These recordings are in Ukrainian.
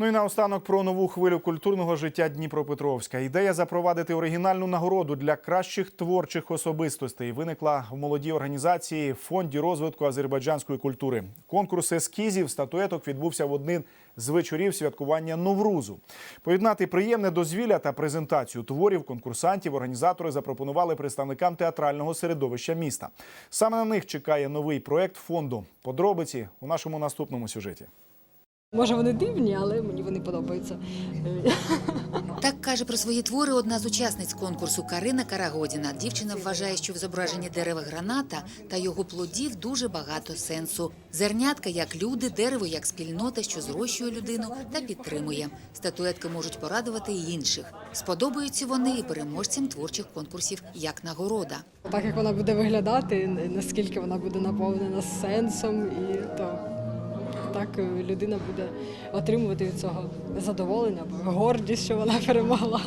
Ну і наостанок про нову хвилю культурного життя Дніпропетровська. Ідея запровадити оригінальну нагороду для кращих творчих особистостей виникла в молодій організації фонді розвитку азербайджанської культури. Конкурс ескізів статуеток відбувся в один з вечорів святкування Новрузу. Поєднати приємне дозвілля та презентацію творів конкурсантів організатори запропонували представникам театрального середовища міста. Саме на них чекає новий проект фонду. Подробиці у нашому наступному сюжеті. Може, вони дивні, але мені вони подобаються. Так каже про свої твори одна з учасниць конкурсу Карина Карагодіна. Дівчина вважає, що в зображенні дерева граната та його плодів дуже багато сенсу. Зернятка як люди, дерево як спільнота, що зрощує людину та підтримує. Статуетки можуть порадувати й інших. Сподобаються вони і переможцям творчих конкурсів як нагорода. Так як вона буде виглядати, наскільки вона буде наповнена сенсом, і то так е, людина буде отримувати від цього задоволення, гордість, що вона перемогла.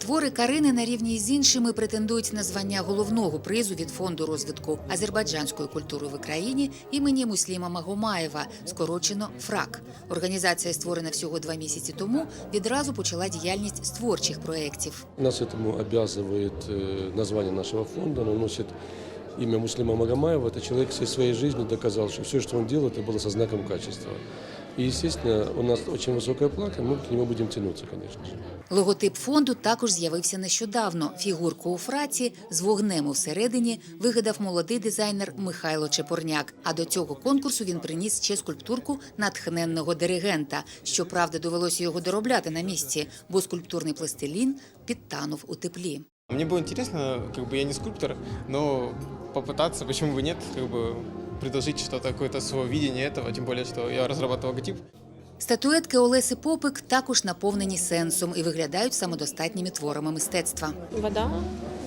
Твори Карини на рівні з іншими претендують на звання головного призу від фонду розвитку азербайджанської культури в Україні імені Мусліма Магомаєва, скорочено ФРАК. Організація, створена всього два місяці тому, відразу почала діяльність з творчих проєктів. Нас этому обязывает э, название нашего фонда, оно носит имя Муслима Магомаева. Это человек всей своей жизнью доказал, что все, что он делал, это было со знаком качества. И, естественно, у нас очень высокая плата, мы к нему будем тянуться, конечно же. Логотип фонду також з'явився нещодавно. Фігурку у фраці з вогнем усередині вигадав молодий дизайнер Михайло Чепурняк. А до цього конкурсу він приніс ще скульптурку натхненного диригента. Щоправда, довелося його доробляти на місці, бо скульптурний пластилін підтанув у теплі. Мне было интересно, как бы я не скульптор, но попытаться, почему бы нет, как бы предложить что-то, какое-то свое видение этого, тем более, что я разрабатывал логотип. Статуетки Олеси Попик також наповнені сенсом і виглядають самодостатніми творами мистецтва. вода,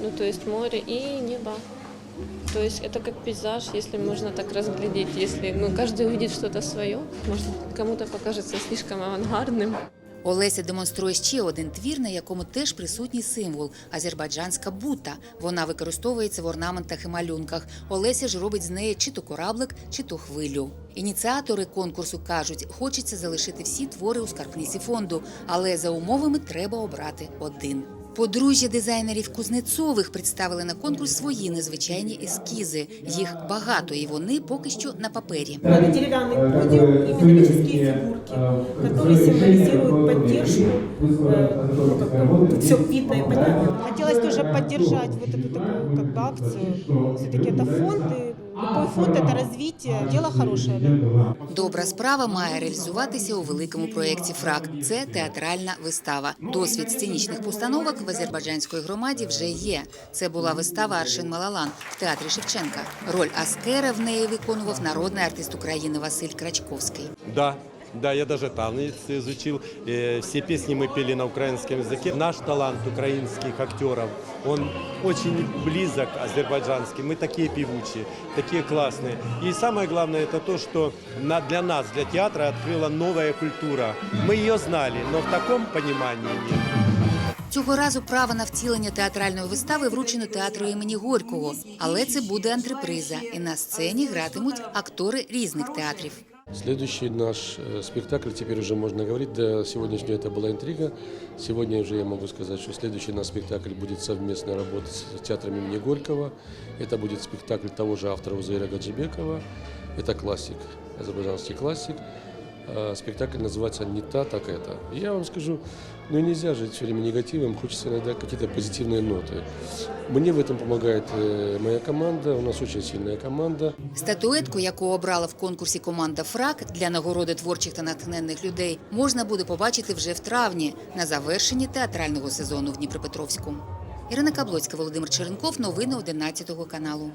ну то есть море и небо. То есть это как пейзаж, если можно так разглядеть, если ну, каждый увидит что-то свое, может кому-то покажется слишком авангардным. Олеся демонструє ще один твір, на якому теж присутній символ азербайджанська бута. Вона використовується в орнаментах і малюнках. Олеся ж робить з неї чи то кораблик, чи то хвилю. Ініціатори конкурсу кажуть, хочеться залишити всі твори у скарбниці фонду, але за умовами треба обрати один. Подружжя дизайнерів Кузнецових представили на конкурс свої незвичайні ескізи. Їх багато, і вони поки що на папері. Это деревянный подиум и металлические фигурки, которые символизируют поддержку. э, Ну, как бы, тут все видно и понятно. Хотелось тоже поддержать вот эту такую как бы акцию. Все-таки это фонд, и любой та это развитие. хороше. Добра справа має реалізуватися у великому проєкті ФРАК. Це театральна вистава. Досвід сценічних постановок в азербайджанської громаді вже є. Це була вистава Аршин Малалан в театрі Шевченка. Роль Аскера в неї виконував народний артист України Василь Крачковський. Да, да, я даже танец изучил. Э, Все песни мы пели на украинском языке. Наш талант украинских актеров, он очень близок азербайджанский. Мы такие певучие, такие классные. И самое главное это то, что на- для нас, для театра открыла новая культура. Мы ее знали, но в таком понимании нет. Цього разу право на втілення театральної вистави вручено театру імені Горького, але це буде антреприза, і на сцені гратимуть актори різних театрів. Следующий наш э, спектакль, теперь уже можно говорить, до сегодняшнего это была интрига. Сегодня уже я могу сказать, что следующий наш спектакль будет совместная работа с театром имени Горького. Это будет спектакль того же автора Узаира Гаджибекова. Это классик, азербайджанский классик. А Спектакль называется «Не та, так это». И я вам скажу, ну нельзя жить все время негативом, хочется иногда какие-то позитивные ноты. Мне в этом помогает э, моя команда, у нас очень сильная команда. Статуетку, яку обрала в конкурсі команда ФРАК для нагороди творчих та натхненних людей, можна буде побачити вже в травні на завершенні театрального сезону в Дніпропетровську. Ірина Каблоцька, Володимир Черенков. Новини 11 каналу.